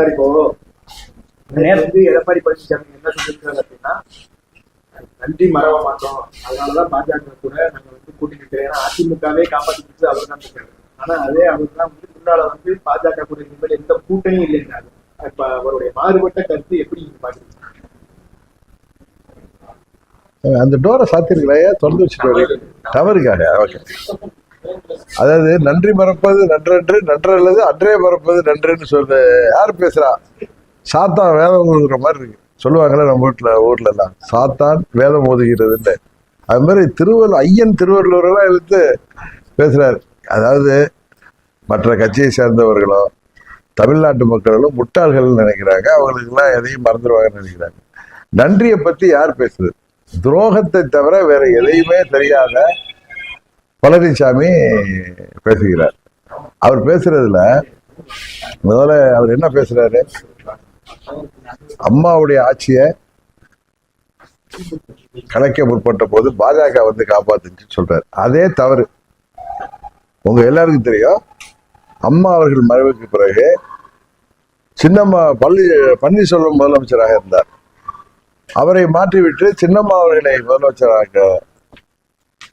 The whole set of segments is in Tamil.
சார் இப்போ வந்து எடப்பாடி பழனிசாமி என்ன சொல்லியிருக்காரு அப்படின்னா நன்றி மறவ மாட்டோம். அதனாலதான் பாஜக கூட நாங்க வந்து கூட்டி நிற்கிறோம் ஏன்னா அதிமுகவே காப்பாற்றிட்டு அவர் தான் இருக்காரு. ஆனா அதே அவர் தான் வந்து முன்னால வந்து பாஜக கூட இனிமேல் எந்த கூட்டணியும் இல்லைங்கிறாரு இப்ப அவருடைய மாறுபட்ட கருத்து எப்படி நீங்க பாக்குறீங்க? அந்த டோரை சாத்திருக்கிறாயா திறந்து வச்சுட்டு தவறுக்காக ஓகே. அதாவது நன்றி மறப்பது நன்றன்று நன்றல்லது அன்றே மறப்பது நன்றுன்னு சொல்லு யார் பேசுறா? சாத்தான் வேதம் ஓதுகிற மாதிரி இருக்கு. சொல்லுவாங்களே நம்ம வீட்டுல ஊர்ல எல்லாம் சாத்தான் வேதம் ஓதுகிறதுன்னு. அது மாதிரி திருவள்ளுவர் ஐயன் திருவள்ளுவரெல்லாம் எடுத்து பேசுறாரு. அதாவது மற்ற கட்சியை சேர்ந்தவர்களோ தமிழ்நாட்டு மக்களும் முட்டாள்கள் நினைக்கிறாங்க. அவங்களுக்குலாம் எதையும் மறந்துடுவாங்கன்னு நினைக்கிறாங்க. நன்றியை பத்தி யார் பேசுறது? துரோகத்தை தவிர வேற எதையுமே தெரியாத பழனிசாமி பேசுகிறார். அவர் பேசுறதுல முதல்ல அவர் என்ன பேசுறாரு? அம்மாவுடைய ஆட்சியை கலைக்க முற்பட்ட போது பாஜக வந்து காப்பாத்துச்சு சொல்றாரு. அதே தவறு. உங்க எல்லாருக்கும் தெரியும். அம்மா அவர்கள் மறைவுக்கு பிறகு சின்னம்மா பள்ளி பன்னீர்செல்வம் முதலமைச்சராக இருந்தார். அவரை மாற்றிவிட்டு சின்னம்மா அவர்களை முதலமைச்சராக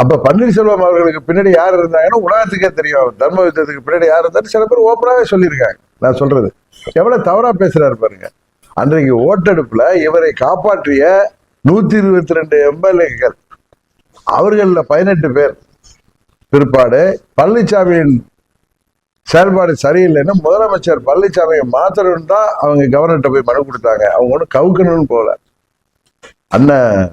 அப்ப பன்னீர்செல்வம் அவர்களுக்கு பின்னாடி யார் இருந்தாங்கன்னா உலகத்துக்கே தெரியும். தர்ம யுத்தத்துக்கு பின்னாடி யார் இருந்தாலும் சில பேர் ஓப்பனாவே சொல்லியிருக்காங்க. நான் சொல்றது. எவ்வளவு தவறா பேசுறாரு பாருங்க. அன்றைக்கு ஓட்டெடுப்புல இவரை காப்பாற்றிய நூத்தி இருபத்தி ரெண்டு எம்எல்ஏக்கள். அவர்களில் பதினெட்டு பேர். பிற்பாடு பழனிசாமியின் செயல்பாடு சரியில்லைன்னு முதலமைச்சர் பழனிசாமியை மாத்தணும்னு தான் அவங்க கவர்னர்கிட்ட போய் மனு கொடுத்தாங்க. அவங்க ஒன்றும் கவுக்கணும்னு போகல. அண்ணன்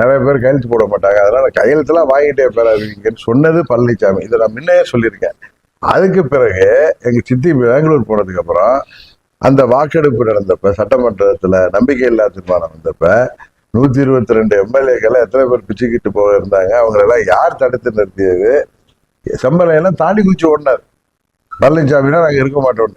நிறைய பேர் கையெழுத்து போட மாட்டாங்க. அதனால கையெழுத்துலாம் வாங்கிட்டே பெறாதீங்கன்னு சொன்னது பழனிசாமி இதை நான் முன்னையே சொல்லியிருக்கேன். அதுக்கு பிறகு எங்கள் சித்தி பெங்களூர் போனதுக்கு அப்புறம் அந்த வாக்கெடுப்பு நடந்தப்ப நம்பிக்கை நம்பிக்கையில்லா தீர்மானம் வந்தப்ப நூற்றி இருபத்தி ரெண்டு எம்எல்ஏக்களை எத்தனை பேர் பிச்சுக்கிட்டு போக இருந்தாங்க. அவங்களெல்லாம் யார் தடுத்து நிறுத்தியது? செம்பலையெல்லாம் தாண்டி குச்சி ஓடினார். பழனிசாமினா நாங்கள் இருக்க மாட்டோம்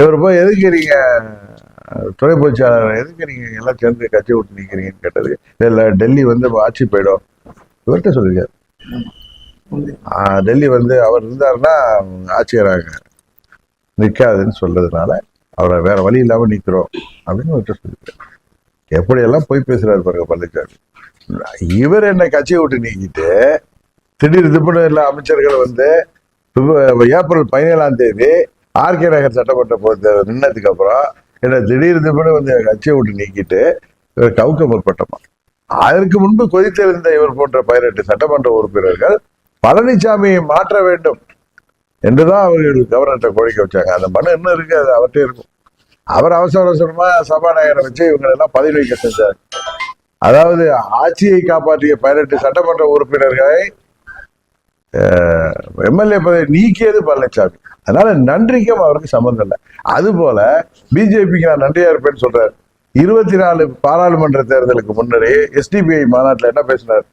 இவர் போய் எதுக்கு நீங்க துணை பொதுச்சாளர் எதுக்கு நீங்க எல்லாம் சேர்ந்து கட்சி விட்டு நிக்கிறீங்கன்னு கேட்டது. இல்ல டெல்லி வந்து ஆட்சி போயிடும். இவர்கிட்ட சொல்லியிருக்காரு. டெல்லி வந்து அவர் இருந்தாருன்னா ஆட்சியராக நிற்காதுன்னு சொல்றதுனால அவரை வேற வழி இல்லாம நிக்கிறோம் அப்படின்னு இவர்கிட்ட சொல்லியிருக்காரு. எப்படியெல்லாம் போய் பேசுறாரு பாருங்க பழனிசாமி இவர் என்ன கட்சியை விட்டு நீக்கிட்டு திடீர் திப்புன்னு எல்லா அமைச்சர்கள் வந்து ஏப்ரல் பதினேழாம் தேதி ஆர்கே நகர் சட்டமன்ற பொறுத்த நின்னதுக்கு அப்புறம் என்னை திடீர்னு கூட வந்து கட்சியை விட்டு நீக்கிட்டு இவர் கவுக்க முற்பட்டமா அதற்கு முன்பு கொதித்திருந்த இவர் போன்ற பதினெட்டு சட்டமன்ற உறுப்பினர்கள் பழனிசாமியை மாற்ற வேண்டும் என்றுதான் அவர்கள் கவர்னர்கிட்ட கோரிக்கை வச்சாங்க. அந்த மனு இன்னும் இருக்கு அது அவர்கிட்ட இருக்கும். அவர் அவசர அவசரமா சபாநாயகரை வச்சு இவங்க எல்லாம் பதவி வைக்க செஞ்சார். அதாவது ஆட்சியை காப்பாற்றிய பதினெட்டு சட்டமன்ற உறுப்பினர்களை எம்எல்ஏ பதவி நீக்கியது பழனிசாமி அதனால நன்றிக்கும் அவருக்கு சம்மந்தம் இல்லை. அது போல பிஜேபிக்கு நான் நன்றியா இருப்பேன்னு சொல்றாரு. இருபத்தி நாலு பாராளுமன்ற தேர்தலுக்கு முன்னரே எஸ்டிபிஐ மாநாட்டில் என்ன பேசினார்?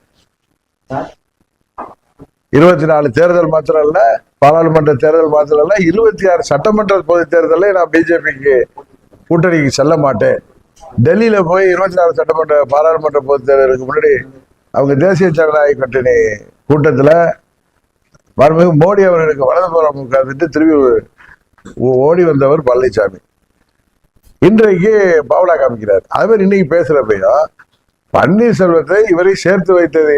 இருபத்தி நாலு தேர்தல் மாத்திரம் இல்ல பாராளுமன்ற தேர்தல் மாத்திரம் இல்ல இருபத்தி ஆறு சட்டமன்ற பொது தேர்தலில் நான் பிஜேபிக்கு கூட்டணிக்கு செல்ல மாட்டேன். டெல்லியில போய் இருபத்தி நாலு சட்டமன்ற பாராளுமன்ற பொது தேர்தலுக்கு முன்னாடி அவங்க தேசிய ஜனநாயக கூட்டணி கூட்டத்துல மறுமிகு மோடி அவர்களுக்கு வலதுபுறம் உட்கார்ந்துட்டு திரும்பி ஓடி வந்தவர் பழனிசாமி. இன்றைக்கு பாவலா காமிக்கிறார். அதே மாதிரி இன்னைக்கு பேசுறப்பையும் பன்னீர்செல்வத்தை இவரை சேர்த்து வைத்தது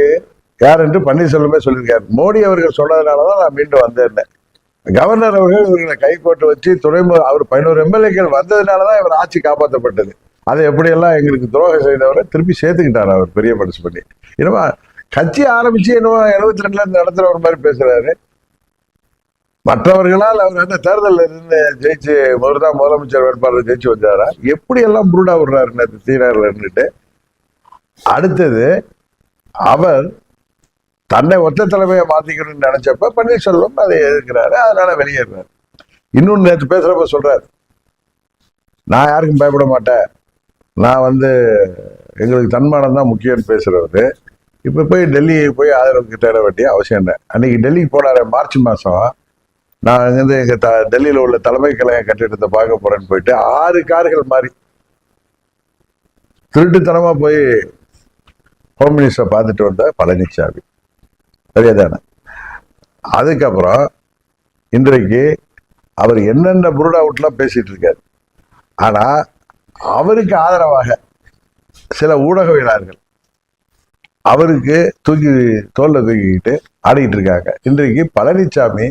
யார் என்று பன்னீர்செல்வமே சொல்லியிருக்காரு. மோடி அவர்கள் சொன்னதுனாலதான் நான் மீண்டும் வந்தேன் கவர்னர் அவர்கள் இவர்களை கைகோட்டு வச்சு துணை அவர் பதினோரு எம்எல்ஏக்கள் வந்ததுனாலதான் இவர் ஆட்சி காப்பாற்றப்பட்டது. அதை எப்படியெல்லாம் எங்களுக்கு துரோகம் செய்தவரை திருப்பி சேர்த்துக்கிட்டார் அவர் பெரிய மனசு பண்ணி. என்னமா கட்சி ஆரம்பிச்சு என்னவோ எழுபத்தி ரெண்டுல இருந்து நடத்துறவர் மாதிரி பேசுறாரு. மற்றவர்களால் அவர் அந்த தேர்தலில் இருந்து ஜெயிச்சு முதல்தான் முதலமைச்சர் வேட்பாளர் ஜெயிச்சு வந்தாரா? எப்படி எல்லாம் புருடா விடுறாரு நேற்று சீனாரில் இருந்துட்டு? அடுத்தது அவர் தன்னை ஒத்த தலைமையை மாத்திக்கணும்னு நினைச்சப்ப பன்னீர்செல்வம் அதை எதிர்க்கிறாரு அதனால வெளியேறாரு. இன்னொன்று நேற்று பேசுறப்ப சொல்றாரு நான் யாருக்கும் பயப்பட மாட்டேன். நான் வந்து எங்களுக்கு தன்மானம் தான் முக்கியம்னு பேசுறவர் இப்ப போய் டெல்லி போய் ஆதரவுக்கு தேட வேண்டிய அவசியம் இல்லை. அன்னைக்கு டெல்லிக்கு போனாரு மார்ச் மாசம். நான் அங்கேருந்து எங்க த டெல்லியில உள்ள தலைமை கழக கட்டிடத்தை பார்க்க போறேன்னு போயிட்டு ஆறு கார்கள் மாறி திருட்டுத்தனமாக போய் ஹோம் மினிஸ்டரை பார்த்துட்டு வந்த பழனிசாமி சரியாதானே அதுக்கப்புறம் இன்றைக்கு அவர் என்னென்ன புருட் அவுட்லாம் பேசிட்டு இருக்காரு. ஆனா அவருக்கு ஆதரவாக சில ஊடகவியலாளர்கள் அவருக்கு தூக்கி தோல்ல தூக்கிக்கிட்டு ஆடிக்கிட்டு இருக்காங்க. இன்றைக்கு பழனிசாமி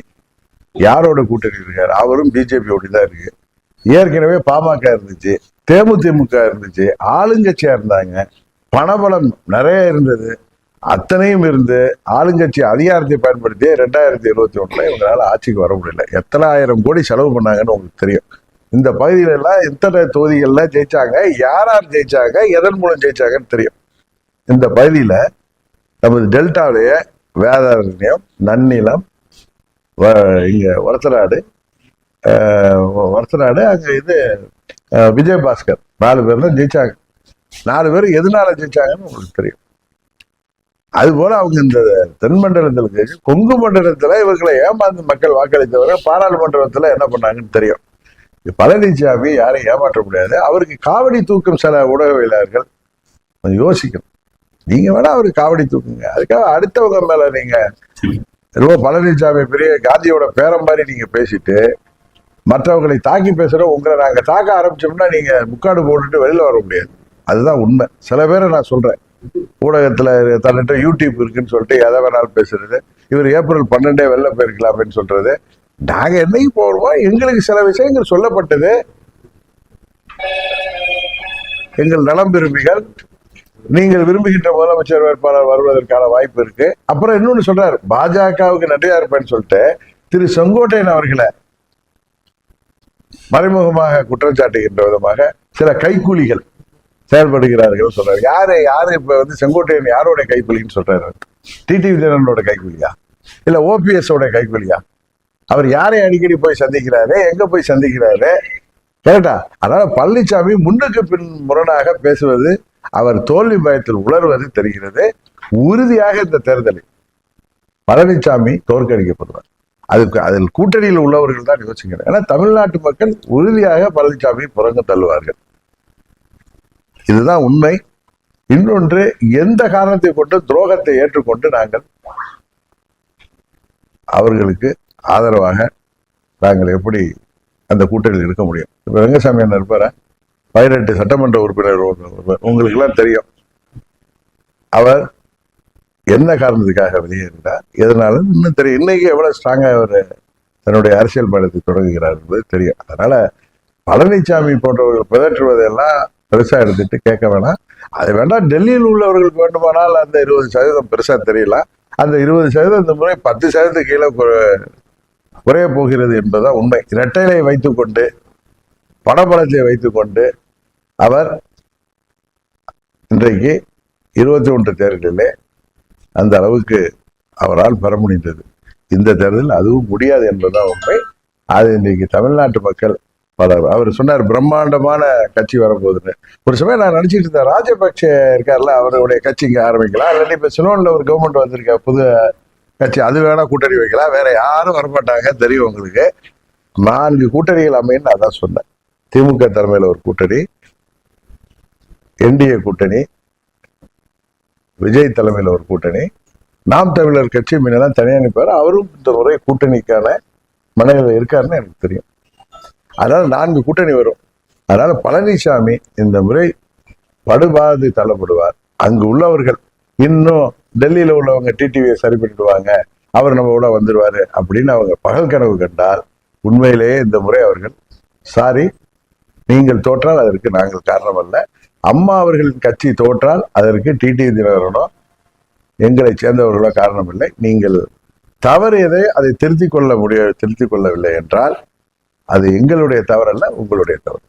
யாரோட கூட்டணி இருக்காரு? அவரும் பிஜேபியோட தான் இருக்கு. ஏற்கனவே பாமக இருந்துச்சு தேமுதிமுக இருந்துச்சு ஆளுங்கட்சியா இருந்தாங்க. பணபலம் நிறைய இருந்தது. அத்தனையும் இருந்து ஆளுங்கட்சி அதிகாரத்தை பயன்படுத்தி ரெண்டாயிரத்தி இருபத்தி ஒண்ணுல இவங்களால ஆட்சிக்கு வர முடியல. எத்தனை ஆயிரம் கோடி செலவு பண்ணாங்கன்னு உங்களுக்கு தெரியும். இந்த பகுதியில எல்லாம் எத்தனை தொகுதிகள்லாம் ஜெயிச்சாங்க யார் யார் ஜெயிச்சாங்க எதன் மூலம் ஜெயிச்சாங்கன்னு தெரியும். இந்த பகுதியில நமது டெல்டாவுடைய வேதாரண்யம் நன்னிலம் வ- இங்க ஒரத்தநாடு ஒரத்தநாடு அங்க இது விஜயபாஸ்கர். நாலு பேர் தான் ஜெயிச்சாங்க. நாலு பேர் எதனால ஜெயிச்சாங்கன்னு உங்களுக்கு தெரியும். அது போல அவங்க இந்த தென் மண்டலத்தில் கொங்கு மண்டலத்துல இவர்களை ஏமாந்து மக்கள் வாக்களித்தவரை பாராளுமன்றத்துல என்ன பண்ணாங்கன்னு தெரியும். பழனிசாமி யாரையும் ஏமாற்ற முடியாது. அவருக்கு காவடி தூக்கும் சில ஊடகவியலாளர்கள் கொஞ்சம் யோசிக்கணும். நீங்க வேணா அவருக்கு காவடி தூக்குங்க. அதுக்காக அடுத்தவங்க மேல நீங்க ரொம்ப பழனிசாமி பெரிய காந்தியோட பேரம் மாதிரி நீங்க பேசிட்டு மற்றவங்களை தாக்கி பேசுற உங்களை நாங்க தாக்க ஆரம்பிச்சோம்னா நீங்க முக்காடு போட்டுட்டு வெளியில வர முடியாது. அதுதான் உண்மை. சில பேரை நான் சொல்றேன். ஊடகத்துல தன்னிட்ட யூடியூப் இருக்குன்னு சொல்லிட்டு எதை வேணாலும் பேசுறது. இவர் ஏப்ரல் பன்னெண்டே வெளில அப்படின்னு சொல்றது. நாங்க என்னைக்கு போடுவோம் எங்களுக்கு சில விஷயங்கள் சொல்லப்பட்டது. எங்கள் நலம் விரும்பிகள் நீங்கள் விரும்புகின்ற முதலமைச்சர் வேட்பாளர் வருவதற்கான வாய்ப்பு இருக்கு. அப்புறம் இன்னொன்னு சொல்றாரு பாஜகவுக்கு நன்றியா இருப்பேன்னு சொல்லிட்டு திரு செங்கோட்டையன் அவர்களை மறைமுகமாக குற்றம் சாட்டுகின்ற விதமாக சில கைக்கூலிகள் செயல்படுகிறார்கள் சொல்றாரு. யாரு யாரு இப்ப வந்து செங்கோட்டையன் யாரோட கைக்கூலின்னு சொல்றாரு? டிடி விஜயனோட கைக்கூலியா? இல்ல ஓபிஎஸ் ஓட கைக்கூலியா? அவர் யாரை அடிக்கடி போய் சந்திக்கிறாரு? எங்க போய் சந்திக்கிறாரு? கரெக்டா அதனால பழனிசாமி முன்னுக்கு பின் முரணாக பேசுவது அவர் தோல்வி பயத்தில் உணர்வது தெரிகிறது. உறுதியாக இந்த தேர்தலில் பழனிசாமி தோற்கடிக்கப்படுவார். அதுக்கு அதில் கூட்டணியில் உள்ளவர்கள் தான் யோசிக்கிறேன் ஏன்னா தமிழ்நாட்டு மக்கள் உறுதியாக பழனிசாமி புறங்க தள்ளுவார்கள். இதுதான் உண்மை. இன்னொன்று எந்த காரணத்தை கொண்டு துரோகத்தை ஏற்றுக்கொண்டு நாங்கள் அவர்களுக்கு ஆதரவாக நாங்கள் எப்படி அந்த கூட்டணியில் இருக்க முடியும்? இப்போ ரங்கசாமி என்ன இருப்பாரா? பதினெட்டு சட்டமன்ற உறுப்பினர் உங்களுக்கு எல்லாம் தெரியும். அவர் என்ன காரணத்துக்காக வெளியேறினார்? எதனால? இன்னும் தெரியும். இன்னைக்கு எவ்வளவு ஸ்ட்ராங்கா அவர் தன்னுடைய அரசியல் பயணத்தை தொடங்குகிறார் என்பது தெரியும். அதனால பழனிசாமி போன்றவர்கள் பிதற்றுவதெல்லாம் பெருசா எடுத்துட்டு கேட்க வேணாம். அது வேண்டாம். டெல்லியில் உள்ளவர்களுக்கு வேண்டுமானால் அந்த இருபது சதவீதம் பெருசா தெரியல அந்த இருபது சதவீதம் இந்த முறை பத்து சதவீதம் கீழே குறைய போகிறது என்பதுதான் உண்மை. இரட்டைலை வைத்துக்கொண்டு பணபலத்தை வைத்துக்கொண்டு அவர் இன்றைக்கு இருபத்தி ஒன்று தேர்தலிலே அந்த அளவுக்கு அவரால் பெற முடிந்தது. இந்த தேர்தல் அதுவும் முடியாது என்பதுதான் உண்மை. அது இன்றைக்கு தமிழ்நாட்டு மக்கள் பலர் அவர் சொன்னார் பிரம்மாண்டமான கட்சி வரப்போகுதுன்னு ஒரு சமயம் நான் நினச்சிட்டு இருந்தேன் ராஜபக்ஷ இருக்கார்ல அவருடைய கட்சி இங்கே ஆரம்பிக்கலாம் இல்லாட்டி இப்போ சிலோன்ல ஒரு கவர்மெண்ட் வந்திருக்கா புது கட்சி அது வேணா கூட்டணி வைக்கலாம் வேற யாரும் வரமாட்டாங்க தெரியும் உங்களுக்கு. நான்கு கூட்டணிகள் அமைன்னு நான் தான் சொன்னேன். திமுக தலைமையில் ஒரு கூட்டணி என்டிஏ கூட்டணி விஜய் தலைமையில ஒரு கூட்டணி. நாம் தமிழர் கட்சி முன்னெல்லாம் தனியாக நிற்பார் அவரும் இந்த முறை கூட்டணிக்கான மனநிலை இருக்காருன்னு எனக்கு தெரியும். அதனால நான்கு கூட்டணி வரும். அதனால பழனிசாமி இந்த முறை படுபாது தள்ளப்படுவார். அங்கு உள்ளவர்கள் இன்னும் டெல்லியில உள்ளவங்க டிடிவியை சரி பண்ணிடுவாங்க. அவர் நம்ம கூட வந்துடுவார் அப்படின்னு அவங்க பகல் கனவு கண்டால் உண்மையிலேயே இந்த முறை அவர்கள் சாரி நீங்கள் தோற்றால் அதற்கு நாங்கள் காரணம் அல்ல. அம்மா அவர்களின் கட்சி தோற்றால் அதற்கு டிடிவி தினகரனோ எங்களை சேர்ந்தவர்களோ காரணமில்லை. நீங்கள் தவறியதை அதை திருத்திக் கொள்ள முடிய திருத்திக் கொள்ளவில்லை என்றால் அது எங்களுடைய தவறல்ல உங்களுடைய தவறு.